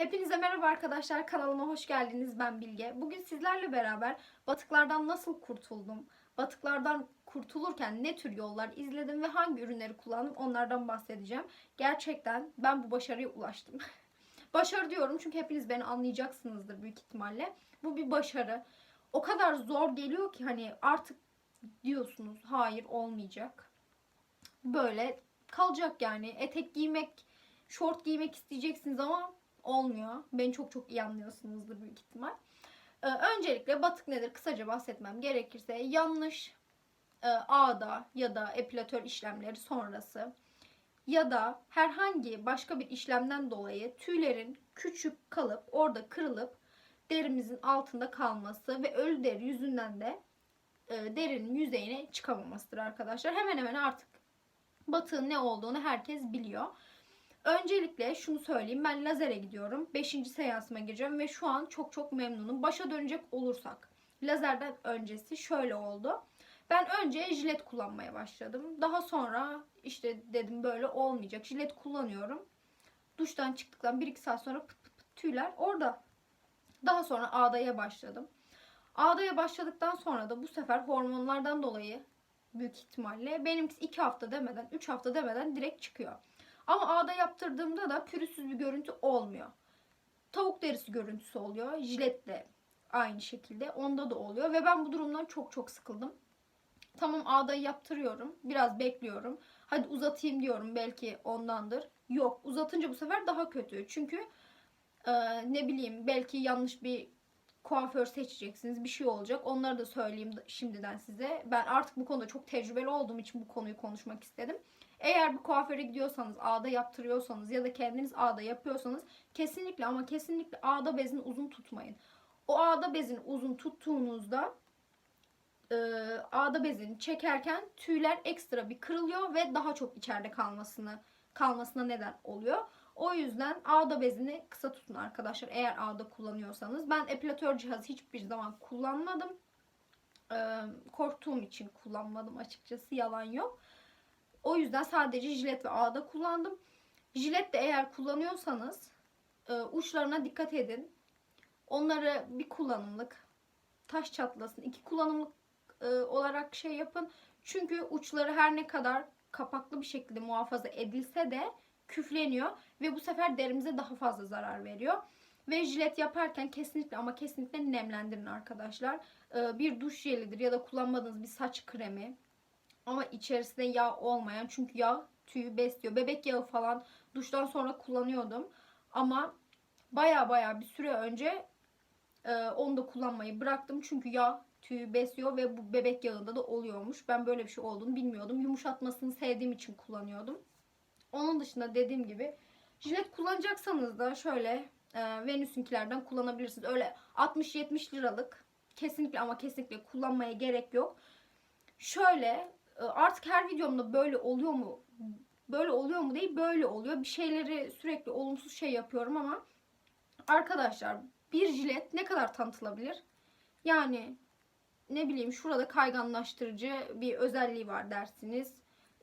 Hepinize merhaba arkadaşlar. Kanalıma hoş geldiniz. Ben Bilge. Bugün sizlerle beraber batıklardan nasıl kurtuldum? Batıklardan kurtulurken ne tür yollar izledim ve hangi ürünleri kullandım onlardan bahsedeceğim. Gerçekten ben bu başarıya ulaştım. başarı diyorum çünkü hepiniz beni anlayacaksınızdır büyük ihtimalle. Bu bir başarı. O kadar zor geliyor ki hani artık diyorsunuz hayır olmayacak. Böyle kalacak yani. Etek giymek, şort giymek isteyeceksiniz ama olmuyor. Beni çok çok iyi anlıyorsunuzdur büyük ihtimal. Ee, öncelikle batık nedir kısaca bahsetmem gerekirse yanlış e, ağda ya da epilatör işlemleri sonrası ya da herhangi başka bir işlemden dolayı tüylerin küçük kalıp orada kırılıp derimizin altında kalması ve ölü deri yüzünden de e, derinin yüzeyine çıkamamasıdır arkadaşlar. Hemen hemen artık batığın ne olduğunu herkes biliyor. Öncelikle şunu söyleyeyim. Ben lazere gidiyorum. 5. seansıma gireceğim ve şu an çok çok memnunum. Başa dönecek olursak. Lazerden öncesi şöyle oldu. Ben önce jilet kullanmaya başladım. Daha sonra işte dedim böyle olmayacak. Jilet kullanıyorum. Duştan çıktıktan 1-2 saat sonra pıt pıt pıt tüyler orada. Daha sonra ağdaya başladım. Ağdaya başladıktan sonra da bu sefer hormonlardan dolayı büyük ihtimalle benimkisi 2 hafta demeden 3 hafta demeden direkt çıkıyor. Ama ağda yaptırdığımda da pürüzsüz bir görüntü olmuyor. Tavuk derisi görüntüsü oluyor. Jiletle aynı şekilde. Onda da oluyor. Ve ben bu durumdan çok çok sıkıldım. Tamam ağdayı yaptırıyorum. Biraz bekliyorum. Hadi uzatayım diyorum. Belki ondandır. Yok uzatınca bu sefer daha kötü. Çünkü e, ne bileyim belki yanlış bir kuaför seçeceksiniz. Bir şey olacak. Onları da söyleyeyim şimdiden size. Ben artık bu konuda çok tecrübeli olduğum için bu konuyu konuşmak istedim. Eğer bir kuaföre gidiyorsanız, ağda yaptırıyorsanız ya da kendiniz ağda yapıyorsanız kesinlikle ama kesinlikle ağda bezini uzun tutmayın. O ağda bezini uzun tuttuğunuzda e, ağda bezini çekerken tüyler ekstra bir kırılıyor ve daha çok içeride kalmasını kalmasına neden oluyor. O yüzden ağda bezini kısa tutun arkadaşlar eğer ağda kullanıyorsanız. Ben epilatör cihazı hiçbir zaman kullanmadım. Ee, korktuğum için kullanmadım açıkçası yalan yok. O yüzden sadece jilet ve ağda kullandım. Jilet de eğer kullanıyorsanız e, uçlarına dikkat edin. Onları bir kullanımlık taş çatlasın iki kullanımlık e, olarak şey yapın. Çünkü uçları her ne kadar kapaklı bir şekilde muhafaza edilse de küfleniyor ve bu sefer derimize daha fazla zarar veriyor. Ve jilet yaparken kesinlikle ama kesinlikle nemlendirin arkadaşlar. Ee, bir duş jelidir ya da kullanmadığınız bir saç kremi ama içerisinde yağ olmayan çünkü yağ tüyü besliyor. Bebek yağı falan duştan sonra kullanıyordum. Ama baya baya bir süre önce e, onu da kullanmayı bıraktım. Çünkü yağ tüyü besliyor ve bu bebek yağında da oluyormuş. Ben böyle bir şey olduğunu bilmiyordum. Yumuşatmasını sevdiğim için kullanıyordum. Onun dışında dediğim gibi jilet kullanacaksanız da şöyle e, Venüs'ünkilerden kullanabilirsiniz. Öyle 60-70 liralık kesinlikle ama kesinlikle kullanmaya gerek yok. Şöyle artık her videomda böyle oluyor mu? Böyle oluyor mu değil böyle oluyor. Bir şeyleri sürekli olumsuz şey yapıyorum ama arkadaşlar bir jilet ne kadar tanıtılabilir? Yani ne bileyim şurada kayganlaştırıcı bir özelliği var dersiniz.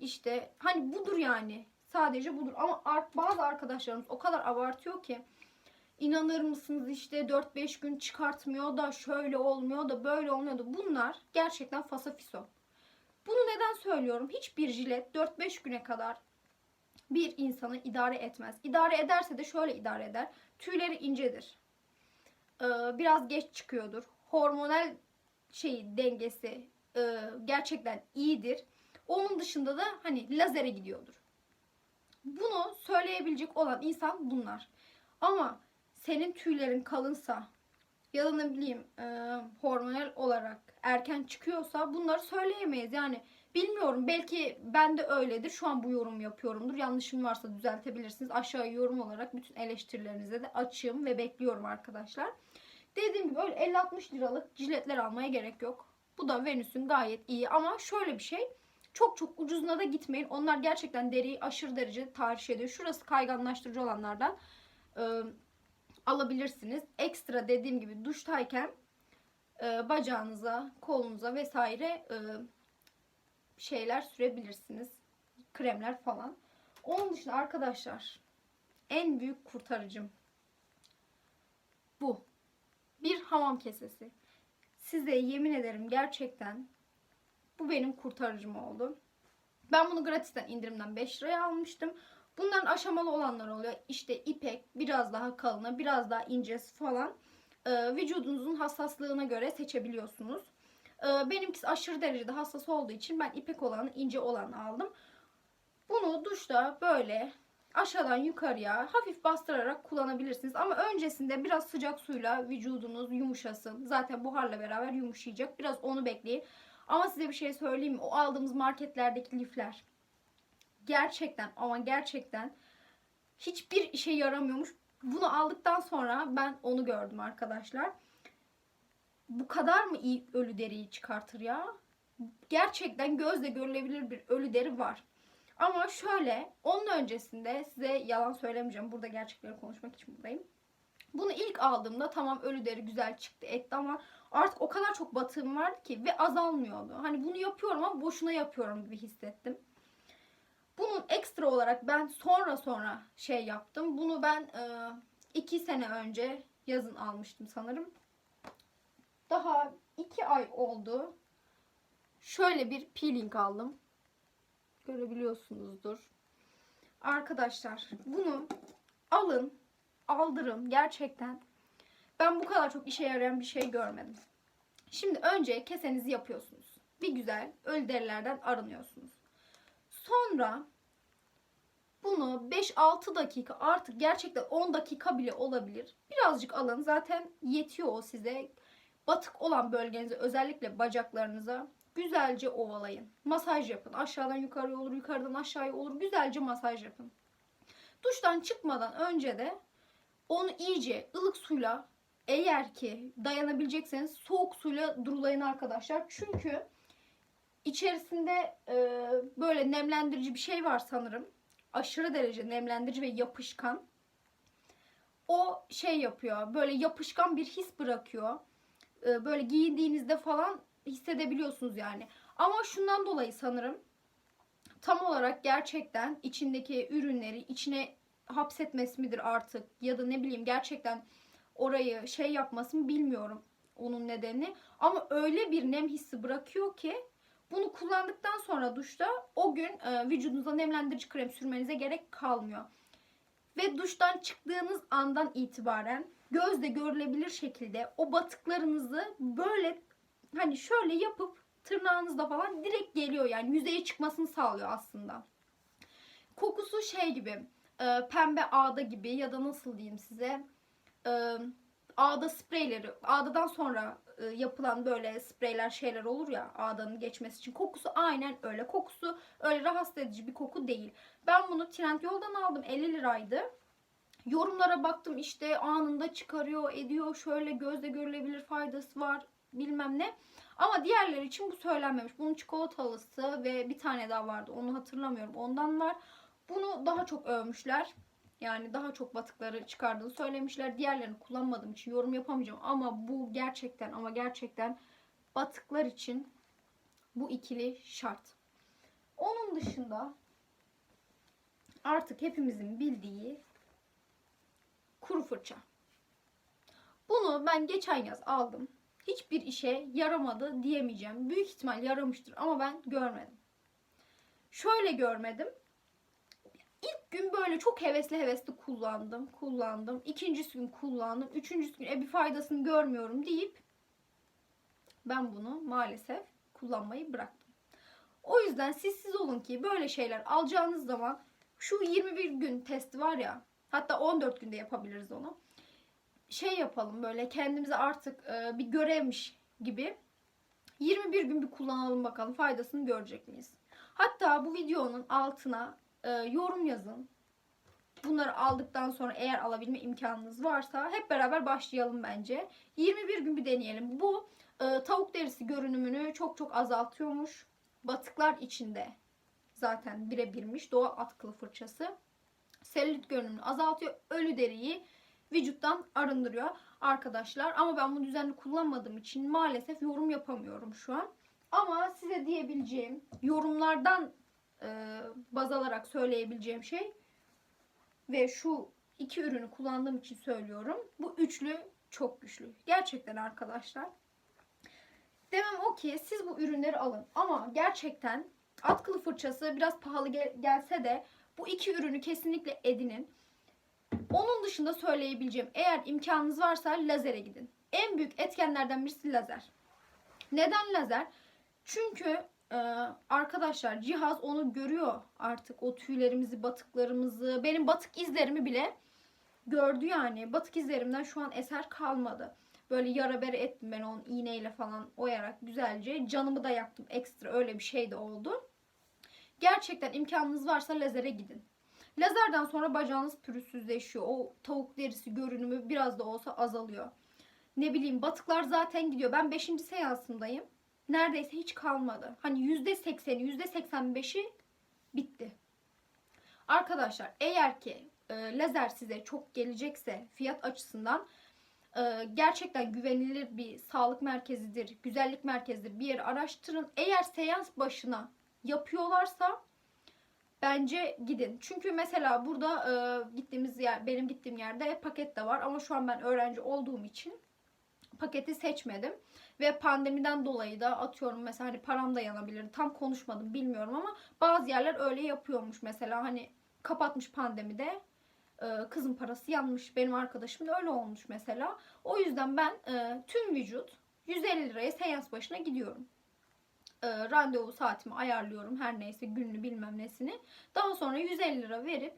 İşte hani budur yani. Sadece budur. Ama bazı arkadaşlarımız o kadar abartıyor ki inanır mısınız işte 4-5 gün çıkartmıyor da şöyle olmuyor da böyle olmuyor da bunlar gerçekten fasafiso. Bunu neden söylüyorum? Hiçbir jilet 4-5 güne kadar bir insanı idare etmez. İdare ederse de şöyle idare eder. Tüyleri incedir. Biraz geç çıkıyordur. Hormonal şey dengesi gerçekten iyidir. Onun dışında da hani lazere gidiyordur. Bunu söyleyebilecek olan insan bunlar. Ama senin tüylerin kalınsa ya da ne bileyim e, hormonal olarak erken çıkıyorsa bunları söyleyemeyiz. Yani bilmiyorum belki ben de öyledir. Şu an bu yorum yapıyorumdur. Yanlışım varsa düzeltebilirsiniz. Aşağıya yorum olarak bütün eleştirilerinize de açığım ve bekliyorum arkadaşlar. Dediğim gibi öyle 50-60 liralık ciletler almaya gerek yok. Bu da Venüs'ün gayet iyi ama şöyle bir şey. Çok çok ucuzuna da gitmeyin. Onlar gerçekten deriyi aşırı derece tahriş ediyor. Şurası kayganlaştırıcı olanlardan e, alabilirsiniz. Ekstra dediğim gibi duştayken e, bacağınıza, kolunuza vesaire e, şeyler sürebilirsiniz. Kremler falan. Onun dışında arkadaşlar en büyük kurtarıcım bu. Bir hamam kesesi. Size yemin ederim gerçekten bu benim kurtarıcım oldu. Ben bunu gratisten indirimden 5 liraya almıştım. Bunların aşamalı olanlar oluyor. İşte ipek, biraz daha kalını, biraz daha incesi falan. Ee, vücudunuzun hassaslığına göre seçebiliyorsunuz. Ee, benimkisi aşırı derecede hassas olduğu için ben ipek olanı, ince olanı aldım. Bunu duşta böyle aşağıdan yukarıya hafif bastırarak kullanabilirsiniz. Ama öncesinde biraz sıcak suyla vücudunuz yumuşasın. Zaten buharla beraber yumuşayacak. Biraz onu bekleyin. Ama size bir şey söyleyeyim mi? O aldığımız marketlerdeki lifler gerçekten ama gerçekten hiçbir işe yaramıyormuş. Bunu aldıktan sonra ben onu gördüm arkadaşlar. Bu kadar mı iyi ölü deriyi çıkartır ya? Gerçekten gözle görülebilir bir ölü deri var. Ama şöyle onun öncesinde size yalan söylemeyeceğim. Burada gerçekleri konuşmak için buradayım. Bunu ilk aldığımda tamam ölü deri güzel çıktı etti ama artık o kadar çok batığım vardı ki ve azalmıyordu. Hani bunu yapıyorum ama boşuna yapıyorum gibi hissettim. Bunun ekstra olarak ben sonra sonra şey yaptım. Bunu ben e, iki sene önce yazın almıştım sanırım. Daha iki ay oldu. Şöyle bir peeling aldım. Görebiliyorsunuzdur. Arkadaşlar bunu alın, aldırın gerçekten. Ben bu kadar çok işe yarayan bir şey görmedim. Şimdi önce kesenizi yapıyorsunuz. Bir güzel ölü derilerden arınıyorsunuz. Sonra bunu 5-6 dakika artık gerçekten 10 dakika bile olabilir. Birazcık alın zaten yetiyor o size. Batık olan bölgenize özellikle bacaklarınıza güzelce ovalayın. Masaj yapın. Aşağıdan yukarıya olur, yukarıdan aşağıya olur. Güzelce masaj yapın. Duştan çıkmadan önce de onu iyice ılık suyla eğer ki dayanabilecekseniz soğuk suyla durulayın arkadaşlar. Çünkü içerisinde e, böyle nemlendirici bir şey var sanırım. Aşırı derece nemlendirici ve yapışkan. O şey yapıyor. Böyle yapışkan bir his bırakıyor. E, böyle giyindiğinizde falan hissedebiliyorsunuz yani. Ama şundan dolayı sanırım tam olarak gerçekten içindeki ürünleri içine hapsetmesi midir artık ya da ne bileyim gerçekten orayı şey yapması mı bilmiyorum onun nedeni. Ama öyle bir nem hissi bırakıyor ki bunu kullandıktan sonra duşta o gün e, vücudunuza nemlendirici krem sürmenize gerek kalmıyor. Ve duştan çıktığınız andan itibaren gözle görülebilir şekilde o batıklarınızı böyle hani şöyle yapıp tırnağınızda falan direkt geliyor yani yüzeye çıkmasını sağlıyor aslında. Kokusu şey gibi e, pembe ağda gibi ya da nasıl diyeyim size e, ağda spreyleri ağdadan sonra e, yapılan böyle spreyler şeyler olur ya ağdanın geçmesi için kokusu aynen öyle kokusu öyle rahatsız edici bir koku değil. Ben bunu Trendyol'dan aldım 50 liraydı. Yorumlara baktım işte anında çıkarıyor ediyor şöyle gözle görülebilir faydası var bilmem ne. Ama diğerleri için bu söylenmemiş. Bunun çikolatalısı ve bir tane daha vardı. Onu hatırlamıyorum. Ondan var. Bunu daha çok övmüşler. Yani daha çok batıkları çıkardığını söylemişler. Diğerlerini kullanmadığım için yorum yapamayacağım. Ama bu gerçekten ama gerçekten batıklar için bu ikili şart. Onun dışında artık hepimizin bildiği kuru fırça. Bunu ben geçen yaz aldım hiçbir işe yaramadı diyemeyeceğim. Büyük ihtimal yaramıştır ama ben görmedim. Şöyle görmedim. Gün böyle çok hevesli hevesli kullandım, kullandım. İkinci gün kullandım. Üçüncü gün e bir faydasını görmüyorum deyip ben bunu maalesef kullanmayı bıraktım. O yüzden siz siz olun ki böyle şeyler alacağınız zaman şu 21 gün testi var ya hatta 14 günde yapabiliriz onu şey yapalım böyle kendimize artık e, bir görevmiş gibi 21 gün bir kullanalım bakalım faydasını görecek miyiz? Hatta bu videonun altına e, yorum yazın. Bunları aldıktan sonra eğer alabilme imkanınız varsa hep beraber başlayalım bence. 21 gün bir deneyelim. Bu e, tavuk derisi görünümünü çok çok azaltıyormuş. Batıklar içinde zaten birebirmiş doğal atkılı fırçası. Selülit görünümünü azaltıyor. Ölü deriyi vücuttan arındırıyor arkadaşlar. Ama ben bunu düzenli kullanmadığım için maalesef yorum yapamıyorum şu an. Ama size diyebileceğim yorumlardan e, baz alarak söyleyebileceğim şey ve şu iki ürünü kullandığım için söylüyorum. Bu üçlü çok güçlü. Gerçekten arkadaşlar. Demem o ki siz bu ürünleri alın. Ama gerçekten atkılı fırçası biraz pahalı gel- gelse de bu iki ürünü kesinlikle edinin. Onun dışında söyleyebileceğim eğer imkanınız varsa lazere gidin. En büyük etkenlerden birisi lazer. Neden lazer? Çünkü e, arkadaşlar cihaz onu görüyor artık o tüylerimizi, batıklarımızı, benim batık izlerimi bile gördü yani. Batık izlerimden şu an eser kalmadı. Böyle yara bere ettim ben onu iğneyle falan oyarak güzelce. Canımı da yaktım ekstra öyle bir şey de oldu. Gerçekten imkanınız varsa lazere gidin. Lazerden sonra bacağınız pürüzsüzleşiyor. O tavuk derisi görünümü biraz da olsa azalıyor. Ne bileyim batıklar zaten gidiyor. Ben 5. seansımdayım. Neredeyse hiç kalmadı. Hani %80'i %85'i bitti. Arkadaşlar eğer ki e, lazer size çok gelecekse fiyat açısından e, gerçekten güvenilir bir sağlık merkezidir, güzellik merkezidir bir yeri araştırın. Eğer seans başına yapıyorlarsa bence gidin. Çünkü mesela burada e, gittiğimiz yer, benim gittiğim yerde paket de var ama şu an ben öğrenci olduğum için paketi seçmedim. Ve pandemiden dolayı da atıyorum mesela hani param da yanabilir. Tam konuşmadım bilmiyorum ama bazı yerler öyle yapıyormuş mesela hani kapatmış pandemide e, kızın parası yanmış. Benim arkadaşım da öyle olmuş mesela. O yüzden ben e, tüm vücut 150 liraya seans başına gidiyorum. E, randevu saatimi ayarlıyorum her neyse gününü bilmem nesini. Daha sonra 150 lira verip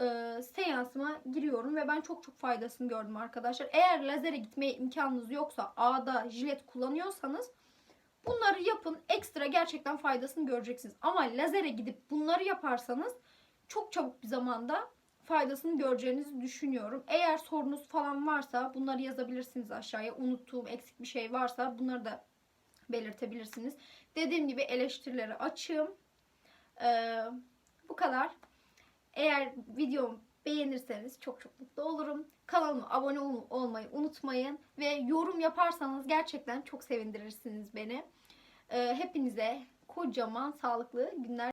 e, seansıma giriyorum ve ben çok çok faydasını gördüm arkadaşlar. Eğer lazere gitmeye imkanınız yoksa ağda jilet kullanıyorsanız bunları yapın. Ekstra gerçekten faydasını göreceksiniz. Ama lazere gidip bunları yaparsanız çok çabuk bir zamanda faydasını göreceğinizi düşünüyorum. Eğer sorunuz falan varsa bunları yazabilirsiniz aşağıya. Unuttuğum eksik bir şey varsa bunları da belirtebilirsiniz. Dediğim gibi eleştirileri açığım. Ee, bu kadar. Eğer videomu beğenirseniz çok çok mutlu olurum. Kanalıma abone ol- olmayı unutmayın. Ve yorum yaparsanız gerçekten çok sevindirirsiniz beni. Ee, hepinize kocaman sağlıklı günler